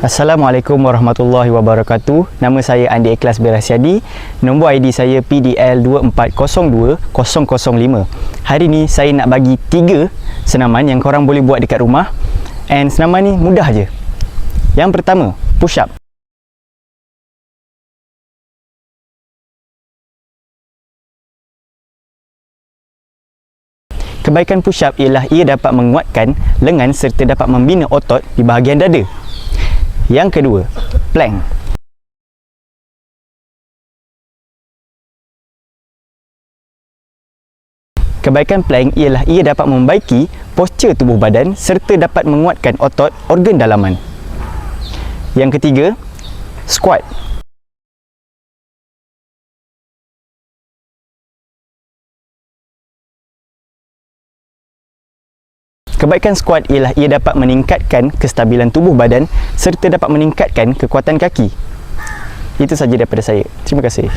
Assalamualaikum warahmatullahi wabarakatuh. Nama saya Andi Ikhlas Berasiadi. Nombor ID saya PDL 2402005. Hari ni saya nak bagi tiga senaman yang korang boleh buat dekat rumah. And senaman ni mudah je. Yang pertama, push up. Kebaikan push up ialah ia dapat menguatkan lengan serta dapat membina otot di bahagian dada. Yang kedua, plank. Kebaikan plank ialah ia dapat membaiki postur tubuh badan serta dapat menguatkan otot organ dalaman. Yang ketiga, squat. Kebaikan squat ialah ia dapat meningkatkan kestabilan tubuh badan serta dapat meningkatkan kekuatan kaki. Itu saja daripada saya. Terima kasih.